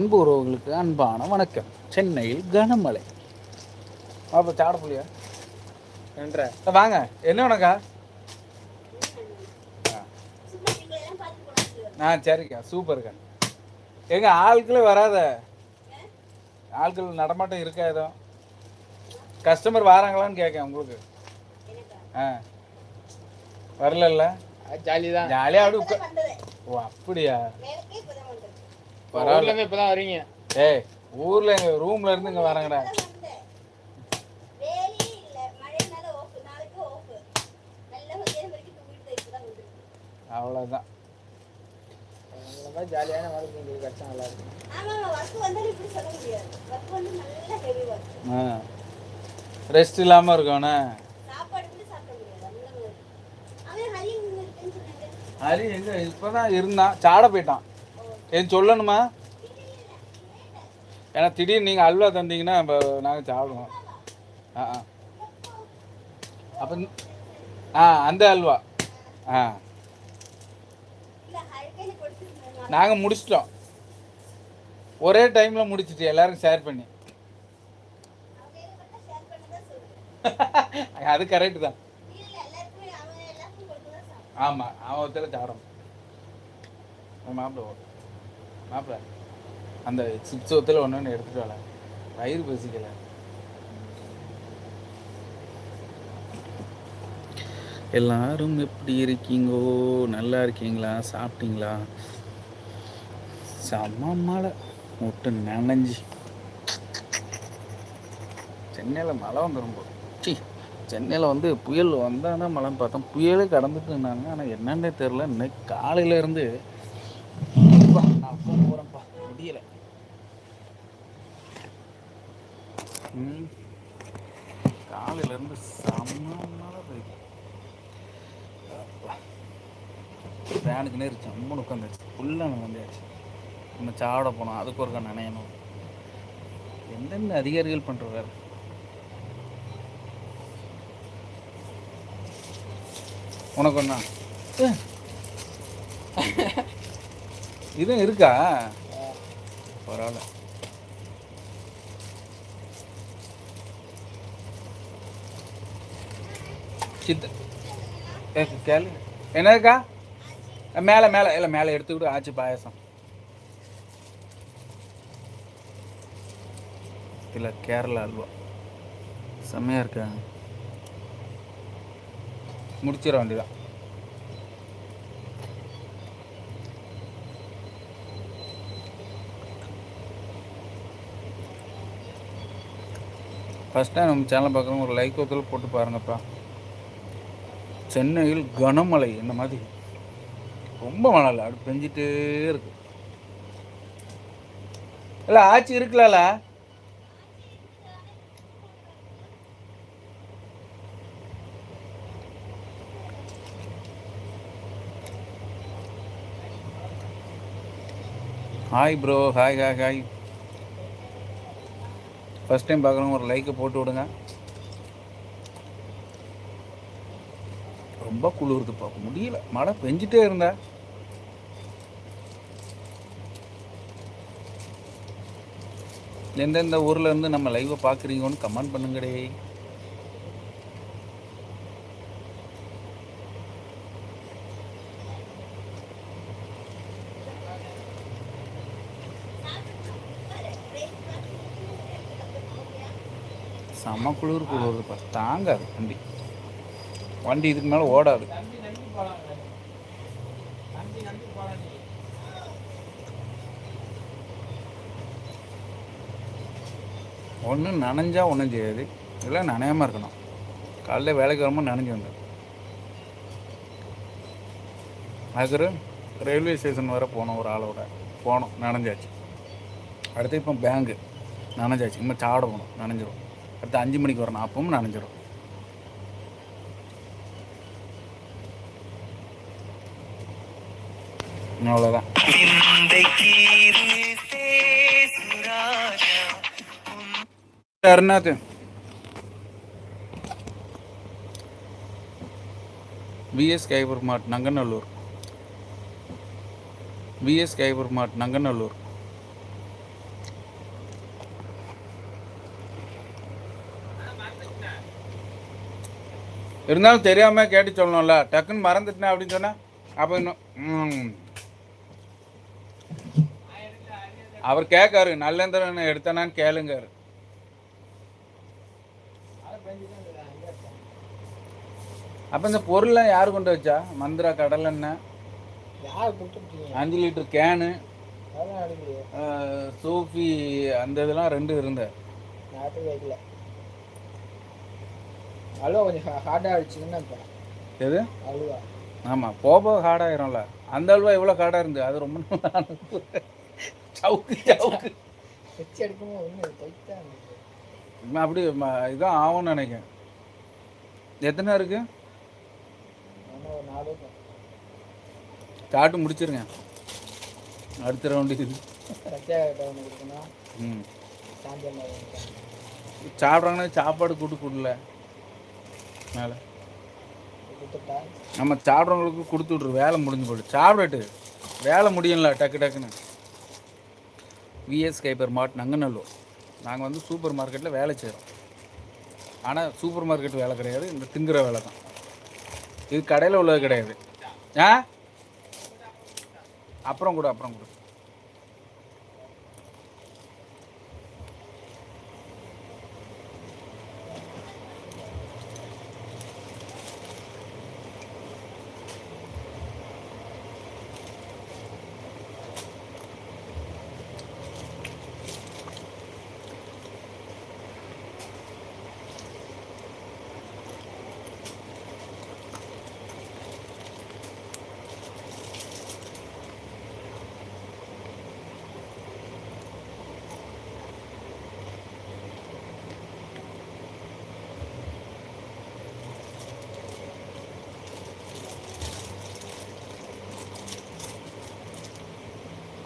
அன்பு உறவுகளுக்கு அன்பான வணக்கம். சென்னையில் கனமழை. அப்போ சாட புள்ளியா நன்ற. வாங்க. என்ன உனக்கா ஆ சரிக்கா. சூப்பர்க்கா. எங்க ஆட்களே வராத. ஆட்கள் நடமாட்டம் இருக்கா ஏதோ? கஸ்டமர் வராங்களான்னு கேட்கேன் உங்களுக்கு. ஆ. வரலல்ல? ஜாலி தான் ஜாலியாக ஓ அப்படியா? பரவாயில்ல. இருந்து இப்பதான் வரீங்க ஏய் ஊர்ல எங்க ரூம்ல இருந்து இங்க வராங்கடா. அவ்வளவுதான். ஜாலியான வாழ்க்கை உங்களுக்கு கஷ்டம் நல்லா இருக்கு ஆ. ரெஸ்ட் இல்லாம இருக்கோண்ணே ஹரி எங்க இப்பதான் இருந்தான். சாட போயிட்டான். ஏன் சொல்லணுமா? ஏன்னா திடீர்னு நீங்கள் அல்வா தந்தீங்கன்னா இப்போ நாங்கள் சாப்பிடுவோம். ஆ ஆ. அப்போ ஆ அந்த அல்வா. ஆ. நாங்கள் முடிச்சிட்டோம். ஒரே டைமில் முடிச்சிட்டு எல்லாருக்கும் ஷேர் பண்ணி. அது கரெக்டு தான். ஆமாம் அவன் ஒருத்தர சாப்பிடணும். மாப்பிள்ள மாப்பிள்ள அந்த சிப்ஸ் ஒன்று ஒன்று எடுத்துட்டு வரல வயிறு பசிக்கல. எல்லாரும் எப்படி இருக்கீங்கோ? நல்லா இருக்கீங்களா? சாப்பிட்டீங்களா? செம்ம மழை. முட்டு நனைஞ்சி. சென்னையில் மழை வந்துடும் போது சி சென்னையில் வந்து புயல் வந்தால் தான் மழைன்னு பார்த்தோம். புயலே இருந்தாங்க. ஆனால் என்னன்னே தெரில இன்னைக்கு காலையிலேருந்து நான் போகிறேன்ப்பா முடியலை. காலையிலேருந்து செம்ம மழை பெய்யுது. ஃபேனுக்கு நேர் சம்முன்னு உட்காந்துச்சு ஃபுல்லாக வந்தாச்சு நம்ம சாப்பிட போனோம். அதுக்கு ஒருக்கா நினையணும். எந்தெந்த அதிகாரிகள் பண்ணுற வேறு உனக்கு ஒன்றா இதுவும் இருக்கா? பரவாயில்ல. சித்த கேளு. என்ன இருக்கா? மேலே மேலே இல்லை மேலே எடுத்துக்கிட்டு ஆச்சு பாயசம். இல்லை கேரளா அல்வா. செம்மையாக இருக்கா? முடிச்சிட வேண்டியதான் ஃபஸ்ட் டைம் நம்ம சேனல் பார்க்குறவங்க ஒரு லைக் ஒத்துல போட்டு பாருங்கப்பா. சென்னையில் கனமழை இந்த மாதிரி. ரொம்ப மழை இல்லை அப்படி பெஞ்சிட்டே இருக்கு. இல்லை ஆச்சி இருக்கலாம்ல hi bro hi hi hi first time பார்க்குறவங்க ஒரு லைக்கை போட்டு விடுங்க. ரொம்ப குளிருது பார்க்க முடியல. மழை பெஞ்சிட்டே இருந்தா. எந்தெந்த ஊரில் இருந்து நம்ம லைவை பார்க்குறீங்கன்னு கமெண்ட் பண்ணுங்கடே செம்ம குளிர் குளிர்ப்பா தாங்காது வண்டி. வண்டி இதுக்கு மேலே ஓடாது. ஒன்று நனைஞ்சா ஒன்றும் செய்யாது. இல்லை நனையாமல் இருக்கணும். காலையில் வேலைக்கு வரும்போது நனைஞ்சு வந்து அதுக்கு ரயில்வே ஸ்டேஷன் வர போனோம் ஒரு ஆளோட. போனோம் நனைஞ்சாச்சு. அடுத்து இப்போ பேங்கு. நனைஞ்சாச்சு. இனிமேல் சாப்பிட போகணும். நனைஞ்சிரும். அடுத்து அஞ்சு மணிக்கு வரணும் அப்பவும் நனைஞ்சிடும் அவ்வளோதான் என்னது விஎஸ் கைபர் மாட் நங்கநல்லூர் விஎஸ் கைபர் மாட் நங்கநல்லூர் இருந்தாலும் தெரியாம கேட்டு சொல்லணும்ல. டக்குன்னு மறந்துட்டேன் அப்படின்னு சொன்னா அப்போ இன்னும். அவர் கேட்காரு நல்லந்திரன் எடுத்தானான்னு கேளுங்காரு. அப்போ இந்த பொருள்லாம் யார் கொண்டு வச்சா? மந்திரா கடலெண்ணெய் அஞ்சு லிட்டர் கேனு சோஃபி அந்த இதெல்லாம் ரெண்டு இருந்த யார்ட்டும் வைக்கல அல்வா கொஞ்சம் ஹார்டாக அடிச்சிங்கன்னா இப்போ? எது? அல்வா ஆமாம் போக போக ஹார்டாயிரும்ல அந்த அல்வா இவ்வளோ ஹார்டாக இருந்து அது ரொம்ப அனுப்பு. சவுக்கு சவுக்கு. வச்சு எடுக்கும்போது ஒன்றும் டைட்டாக இன்னும் அப்படி இதான் ஆகும்னு நினைக்கிறேன். எத்தனை இருக்கு? சாப்பிட்டு முடிச்சிருங்க. அடுத்த ரவுண்டு இது. ஒன்று ம். சாப்பிட்றாங்கன்னா சாப்பாடு கூட்டு கொடுல. மேலே. நம்ம சாப்பிட்றவங்களுக்கு கொடுத்து விட்ரு வேலை முடிஞ்சு போய்டு. சாப்பிடட்டு. வேலை முடியும்ல டக்கு டக்குன்னு. விஎஸ் கைப்பர் மார்ட் நங்கநல்லூர். நாங்கள் வந்து சூப்பர் மார்க்கெட்டில் வேலை செய்கிறோம் ஆனால் சூப்பர் மார்க்கெட் வேலை கிடையாது இந்த திங்குற வேலை தான். இது கடையில் உள்ளது கிடையாது. ஆ? அப்புறம் கூட அப்புறம் கூட.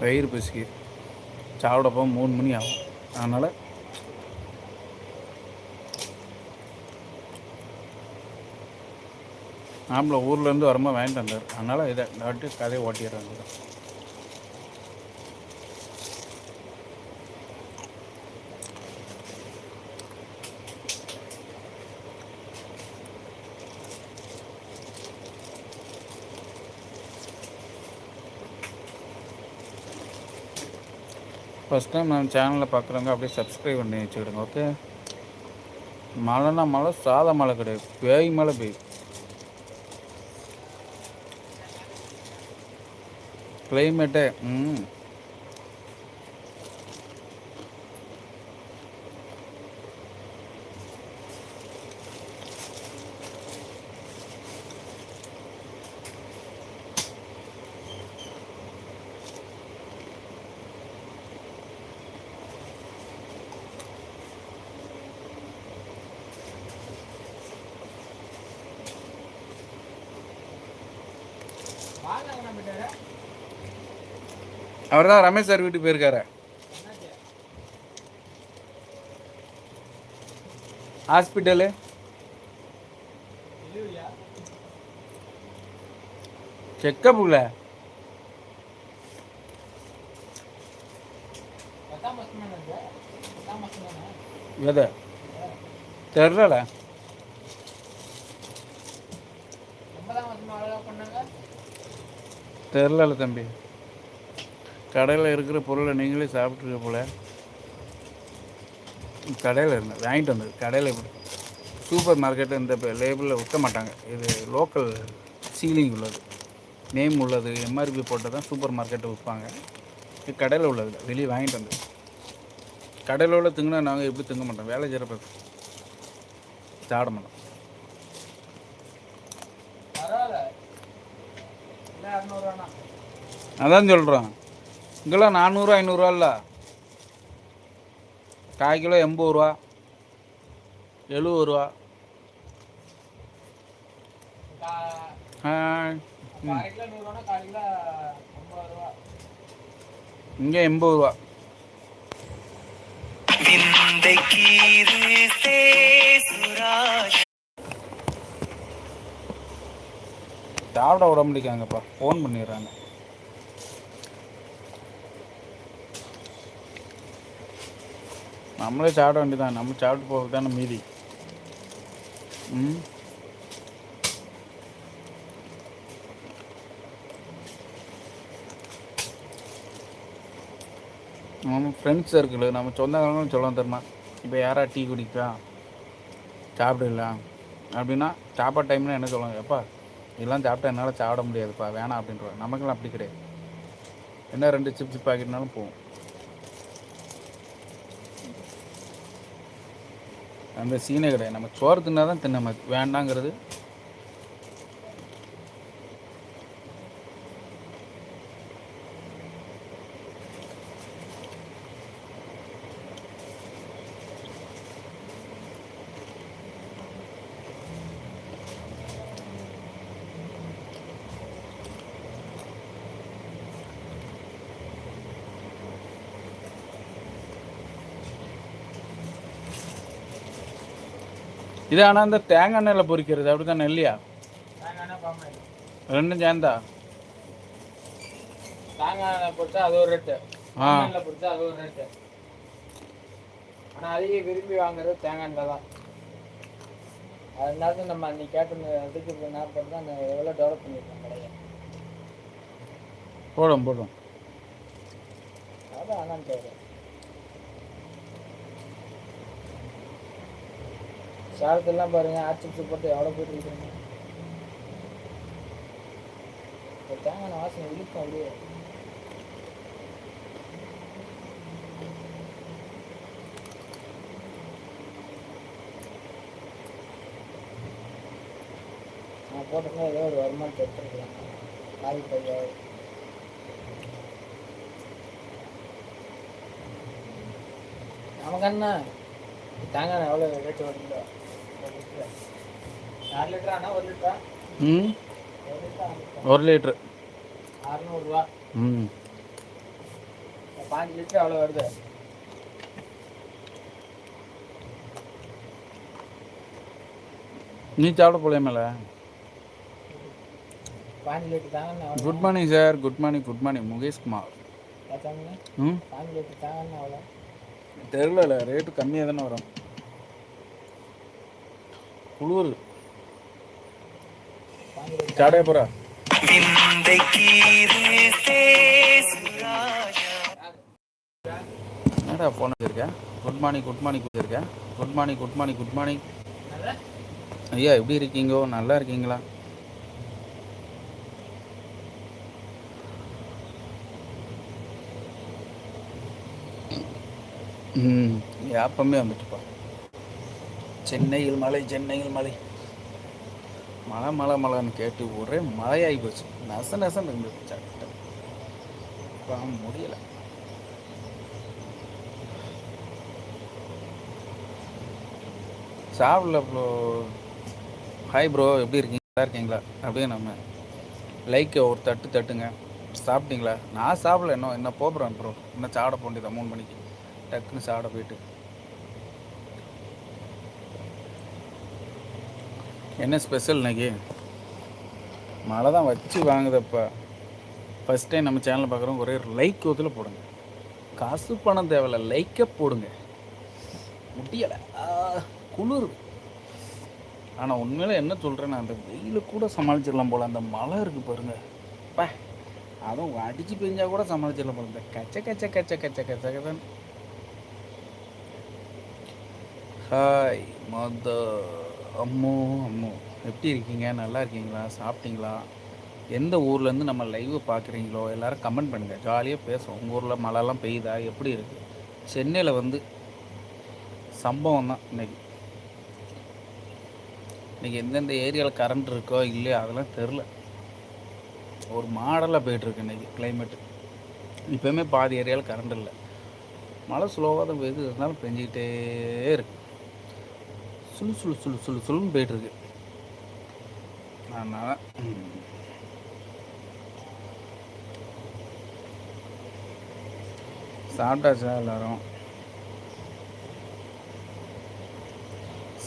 வயிறு பசிக்கு போக மூணு மணி ஆகும். அதனால் ஆம்பளை ஊர்லேருந்து வரும்போது வாங்கிட்டு வந்தார் அதனால் இதை வாட்டி கதையை ஓட்டிடுறாங்க ஃபஸ்ட் டைம் நம்ம சேனலில் பார்க்குறவங்க அப்படியே சப்ஸ்கிரைப் பண்ணி வச்சுக்கிடுங்க ஓகே மழைனா மழை சாத மழை கிடையாது. பேய் மழை பெய்யும் கிளைமேட்டே ம். அவர் தான் ரமேஷ் சார் வீட்டுக்கு போயிருக்காரு. ஹாஸ்பிட்டலு செக்கப்புல பத்தாம் தெரில தெரில தம்பி. கடையில் இருக்கிற பொருளை நீங்களே சாப்பிட்ருக்க போல. கடையில் இருந்தேன் வாங்கிட்டு வந்தது கடையில் இப்படி சூப்பர் மார்க்கெட்டு இந்த லேபிளில் விற்க மாட்டாங்க. இது லோக்கல் சீலிங் உள்ளது. நேம் உள்ளது எம்ஆர்பி போட்டு தான் சூப்பர் மார்க்கெட்டை விற்பாங்க. இது கடையில் உள்ளது வெளியே வாங்கிட்டு வந்தது கடையில் உள்ள திங்கினா நாங்கள் எப்படி திங்க மாட்டோம்? வேலை செய்கிறப்ப சாட மாட்டோம். அதான் சொல்கிறோம் இங்கெல்லாம் நானூறுரூவா ஐநூறுரூவா இல்லை. கால் கிலோ எண்பது ரூபா எழுபது ரூபா ஆ, ம். இங்கே எண்பது ரூபா சாப்பிட விட முடியாங்கப்பா ஃபோன் பண்ணிடுறாங்க. நம்மளே சாப்பிட வேண்டியதான் நம்ம சாப்பிட்டு போகிறது தானே மீதி. ம்? நம்ம ஃப்ரெண்ட்ஸ் சர்க்கிள் நம்ம சொந்தக்காரங்களும் சொல்லலாம் தெரியுமா? இப்போ யாரா டீ குடிப்பா? சாப்பிடலாம் அப்படின்னா சாப்பாடு டைம்னா என்ன சொல்லுவாங்க? எப்பா இதெல்லாம் சாப்பிட்டா என்னால் சாப்பிட முடியாதுப்பா. வேணாம் அப்படின்றோம் நமக்கெல்லாம் அப்படி கிடையாது. என்ன ரெண்டு சிப்ஸ் பாக்கெட்னாலும் போகும் அந்த சீனே கிடையாது நம்ம சோறு தின்னா தான் தின்ன மாதிரி வேண்டாங்கிறது. இது ஆனால் இந்த தேங்காய் எண்ணெயில் பொரிக்கிறது அப்படி தானே இல்லையா? ரெண்டும் சேர்ந்தா? தேங்காய் எண்ணெய் பொறுத்தா அது ஒரு ரேட்டு ஆ. பொறுத்தா அது ஒரு ரேட்டு ஆனால் அதிக விரும்பி வாங்குறது தேங்காய் எண்ணெய் தான். அதனால தான் நம்ம அன்னைக்கு கேட்ட அதுக்கு பண்ணா நான் எவ்வளோ டெவலப் பண்ணியிருக்கேன் கடையை போடும் போடும். அதான் ஆனால் தேவை சேலத்துலாம் பாருங்க ஆட்சி போட்டு எவ்வளோ போயிட்டு இருக்காங்க தேங்காய் வாசனை இழுக்கும் அப்படியே. நான் போட்டிருந்தா ஏதோ ஒரு வருமானம் எடுத்துருக்கலாம் காய் பையாவது நமக்கு என்ன? தேங்காய் எவ்வளோ ரேட்டு வருதுல ம். ஒரு லிட்ரு. அறநூறுவா. ம். பாஞ்சு லிட்டர் எவ்வளோ வருது? நீ சாப்பிட போலே மேலே? பாஞ்சு லிட்டர் தாங்கண்ணா எவ்வளோ good morning sir good morning good morning. Mukesh Kumar. பார்த்தாங்கண்ணா ம்? தெரில ரேட்டு கம்மியாக தானே வரும். குளிர் பாஞ்சு போறா. சாடைய என்னடா ஃபோன் வச்சிருக்கேன் குட் மார்னிங் குட் மார்னிங் வச்சிருக்கேன் good morning good morning good morning ஐயா எப்படி இருக்கீங்கோ? நல்லா இருக்கீங்களா? ம் எப்பவுமே வந்துட்டு சென்னையில் மலை சென்னையில் மலை மழை மழை மழைன்னு கேட்டு ஒரே மழையாகி போச்சு. நச நசன்னு இருந்துச்சு சட்டம் அப்பா முடியலை. சாப்பிடல ப்ரோ ஹாய் ப்ரோ எப்படி இருக்கீங்க? நல்லா இருக்கீங்களா? அப்படியே நம்ம லைக்கை ஒரு தட்டு தட்டுங்க. சாப்பிட்டீங்களா? நான் சாப்பிடல இன்னும் என்ன போகிறேன் ப்ரோ இன்னும் சாப்பிட போண்டியதா மூணு மணிக்கு. டக்குன்னு சாப்பிட போயிட்டு. என்ன ஸ்பெஷல் இன்னைக்கு? மழை தான் வச்சு வாங்குதப்பா. ஃபஸ்ட் டைம் நம்ம சேனல் பார்க்குறோம் ஒரே லைக் ஒத்தில் போடுங்க. காசு பணம் தேவையில்ல லைக்கை போடுங்க. முடியலை. குளிர். ஆனால் உண்மையில் என்ன சொல்கிறேன்னா அந்த வெயில கூட சமாளிச்சிடலாம் போல் அந்த மழை இருக்குது பாருங்க. பா அதுவும் அடித்து பெஞ்சா கூட சமாளிச்சிடலாம் போல. இந்த கச்ச கச்ச கச்ச கச்ச கச்ச கதை ஹாய் மத அம்மோ அம்மோ. எப்படி இருக்கீங்க? நல்லா இருக்கீங்களா? சாப்பிட்டீங்களா? எந்த ஊர்லேருந்து நம்ம லைவ் பார்க்குறீங்களோ எல்லோரும் கமெண்ட் பண்ணுங்கள் ஜாலியாக பேசுவோம். உங்கள் ஊரில் மழைலாம் பெய்யுதா? எப்படி இருக்குது சென்னையில் வந்து சம்பவம் தான் இன்றைக்கி இன்றைக்கி எந்தெந்த ஏரியாவில் கரண்ட் இருக்கோ இல்லையோ அதெல்லாம் தெரில ஒரு மாடலாக போயிட்டுருக்கு இன்றைக்கி கிளைமேட்டு இப்போயுமே பாதி ஏரியாவில் கரண்ட் இல்லை. மழை ஸ்லோவாக தான் பெய்யுது. இருந்தாலும் பெஞ்சிக்கிட்டே இருக்குது சுழு சுழு சுழு சுழு சுழுன்னு போயிட்டுருக்கு. அதனால். சாப்பிட்டாச்சா எல்லாரும்?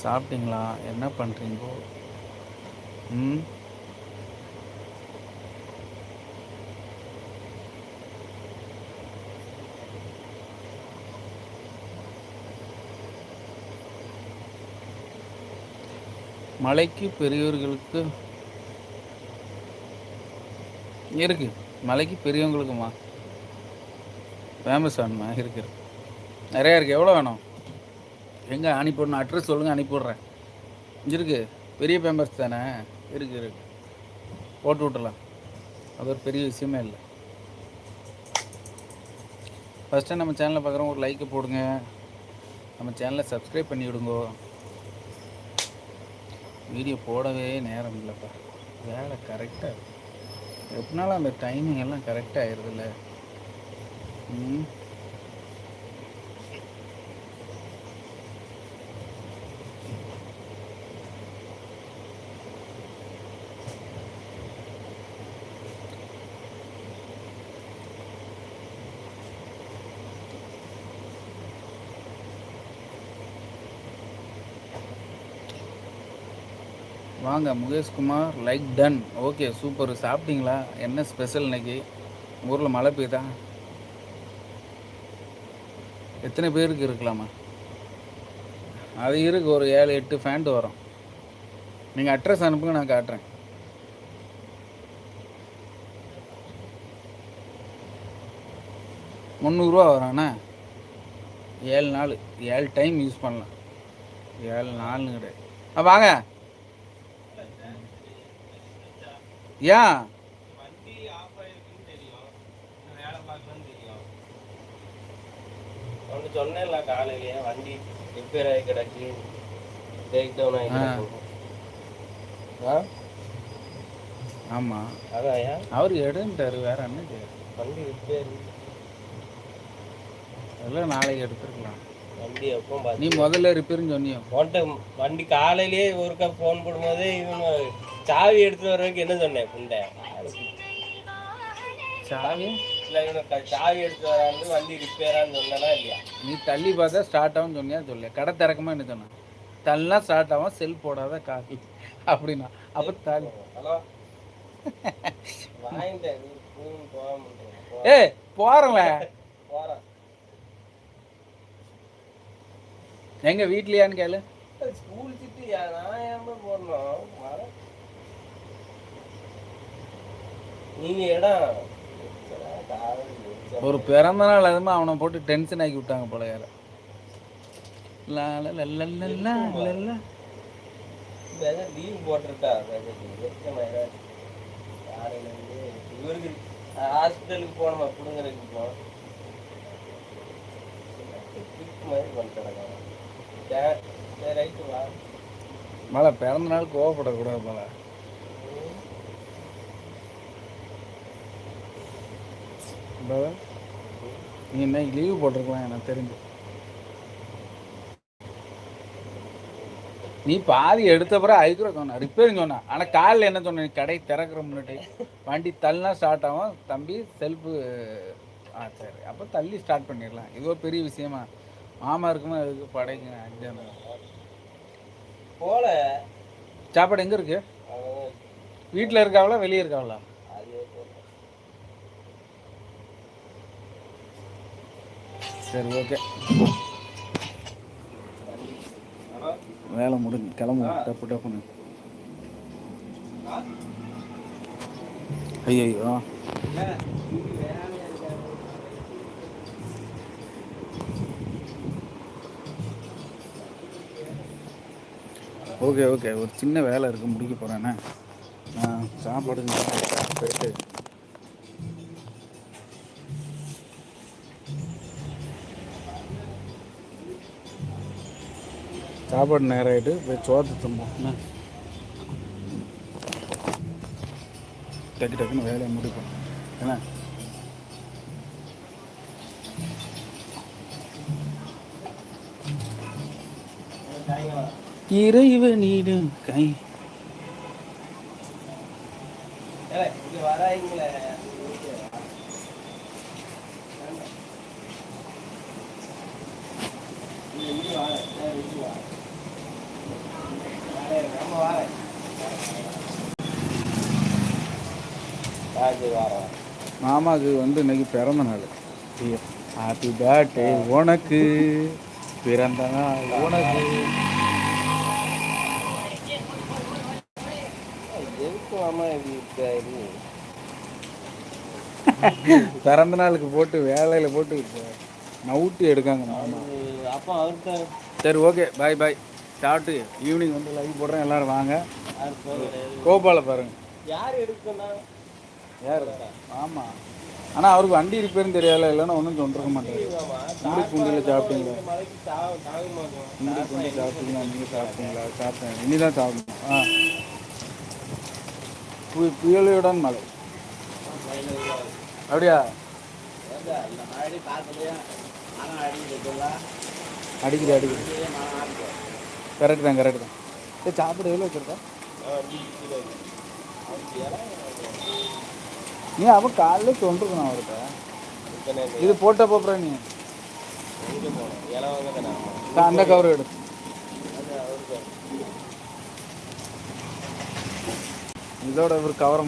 சாப்பிட்டீங்களா? என்ன பண்ணுறீங்கோ ம்? மலைக்கு பெரியவர்களுக்கு இருக்கு. மலைக்கு பெரியவங்களுக்குமா? ஃபேமஸ் வேணுமா இருக்கு. இருக்கு நிறையா இருக்குது எவ்வளோ வேணும்? எங்கே அனுப்பிவிடணும்? அட்ரஸ் சொல்லுங்கள் அனுப்பிவிட்றேன். இருக்கு. பெரிய பேம்பர்ஸ் தானே? இருக்கு இருக்கு. போட்டு விட்டுலாம் அது ஒரு பெரிய விஷயமே இல்லை. ஃபஸ்ட்டு நம்ம சேனலை பார்க்குறோம் ஒரு லைக்கை போடுங்க. நம்ம சேனலை சப்ஸ்கிரைப் பண்ணி விடுங்கோ வீடியோ போடவே நேரம் இல்லைப்பா. வேலை கரெக்டாக எப்படினாலும் அந்த டைமிங் எல்லாம் கரெக்டாக ஆயிடுதுல்ல ம். வாங்க Mukesh Kumar like done okay super சாப்பிட்டீங்களா? என்ன ஸ்பெஷல் இன்னைக்கு? ஊரில் மழை பெய்யுதா? எத்தனை பேருக்கு இருக்கலாமா? அது இருக்கு ஒரு ஏழு எட்டு ஃபேண்ட் வரும். நீங்கள் அட்ரஸ் அனுப்புங்க நான் காட்டுறேன். முந்நூறுரூவா வராண்ணா ஏழு நாள் ஏழு டைம் யூஸ் பண்ணலாம். ஏழு நாள்னு கிடையாது. ஆ வாங்க. ஏன் சொன்னேன்ல காலையிலேயே வண்டி ரிப்பேர் ஆகி கிடக்கு. பிரேக் டவுன் ஆகி ஆமாம் அதான் அவர் வேற என்ன வண்டி ரிப்பேர் நாளைக்கு எடுத்துருக்கலாம். வண்டி எப்போ நீ முதல்ல ரிப்பேர்னு சொன்னியோ? உன்கிட்ட வண்டி காலையிலேயே ஒருக்கா ஃபோன் போடும்போது இவன் சாவி எடுத்து வர்றதுக்கு என்ன சொன்னேன் புண்டை சாவி? சாவி எடுத்து வராந்து வண்டி ரிப்பேரான்னு சொன்னா இல்லையா? நீ தள்ளி பார்த்தா ஸ்டார்ட் ஆகும் சொன்னியா? சொல்ல கடை திறக்கமா என்ன சொன்ன? தள்ளா ஸ்டார்ட் ஆகும் செல் போடாத காஃபி அப்படின்னா. அப்போ தள்ளி. ஹலோ வாங்கிட்டேன் போகிறேன்ல போகிறேன் எங்க வீட்லையான்னு கேளு. ஸ்கூல் சிட்டு நான் ஏன் போடணும்? நீங்கள் ஒரு பிறந்த நாள் அதுமா அவனை போட்டு டென்ஷன் ஆக்கி விட்டாங்க போல யார லீவ் போட்டுருக்கா இவருக்கு ஹாஸ்பிட்டலுக்கு போனோம் பிடுங்கறதுக்கு போனோம் மாதிரி பண்ணிட்டு பிறந்த நாள் கோவப்படக்கூடாது போல. பாவா, நீ இன்னைக்கு லீவு போட்டிருக்கலாம் எனக்கு தெரிஞ்சு. நீ பாதி எடுத்த பிறகு அதுக்குற சொன்ன. ரிப்பேரிங் சொன்ன. ஆனால் காலைல என்ன சொன்ன நீ கடை திறக்கிற முன்னாடி. வண்டி தள்ளினா ஸ்டார்ட் ஆகும். தம்பி செல்ஃபு ஆ சரி. அப்போ தள்ளி ஸ்டார்ட் பண்ணிடலாம். இது ஒரு பெரிய விஷயமா. மாமா இருக்குமா அதுக்கு படைக்கு அஞ்சாம் போல. சாப்பாடு எங்கே இருக்கு? வீட்டில் இருக்காவளா வெளியே இருக்காவளா? சரி ஓகே வேலை முடிஞ்சு கிளம்பு டப்பு டப்புன்னு. ஐயோ ஓகே ஓகே ஒரு சின்ன வேலை இருக்குது முடிக்க போகிறேண்ணே நான் சாப்பாடு போயிட்டு சாப்பாடு நேரம் ஆகிட்டு போய் சோத்து தும்போம். டக்கு டக்குன்னு வேலையை முடிப்போம். என்ன? இறைவனிடம் கை ஏலே, இங்க வராங்களே மாமாவுக்கு வந்து இன்னைக்கு பிறந்த நாள். ஹாப்பி பர்த்டே உனக்கு. பிறந்த நாள் உனக்கு. பிறந்த நாளுக்கு போட்டு வேலையில் போட்டு நவுட்டி எடுக்காங்க மாமா. அப்போ அவர்கிட்ட சரி ஓகே பாய் பாய் சாப்பிட்டு ஈவினிங் வந்து லைவ் போடுறேன். எல்லாரும் வாங்க. கோபால பாருங்க. யார் யார் ஆமாம் ஆனால் அவருக்கு வண்டி ரிப்பேரும் தெரியாதுல இல்லைன்னா ஒன்றும் சொல்லிருக்க மாட்டேன் முடி குண்டியில் சாப்பிட்டீங்களா? முடி குண்டி சாப்பிட்டீங்களா? நீங்கள் சாப்பிட்டீங்களா? சாப்பிட்டேன். இனி தான் சாப்பிடணும். ஆ. பு புயலையுடன் மழை. அப்படியா? அடிக்குது அடிக்குது. கரெக்ட் தான் கரெக்ட் தான். சரி சாப்பிட எவ்வளோ வச்சுருக்கா? நீ அவன் காலைல சொல்லிருக்கணும் அவருக்கு இது போட்ட அப்புறம் நீ? அந்த கவர் எடு. இதோட ஒரு கவர்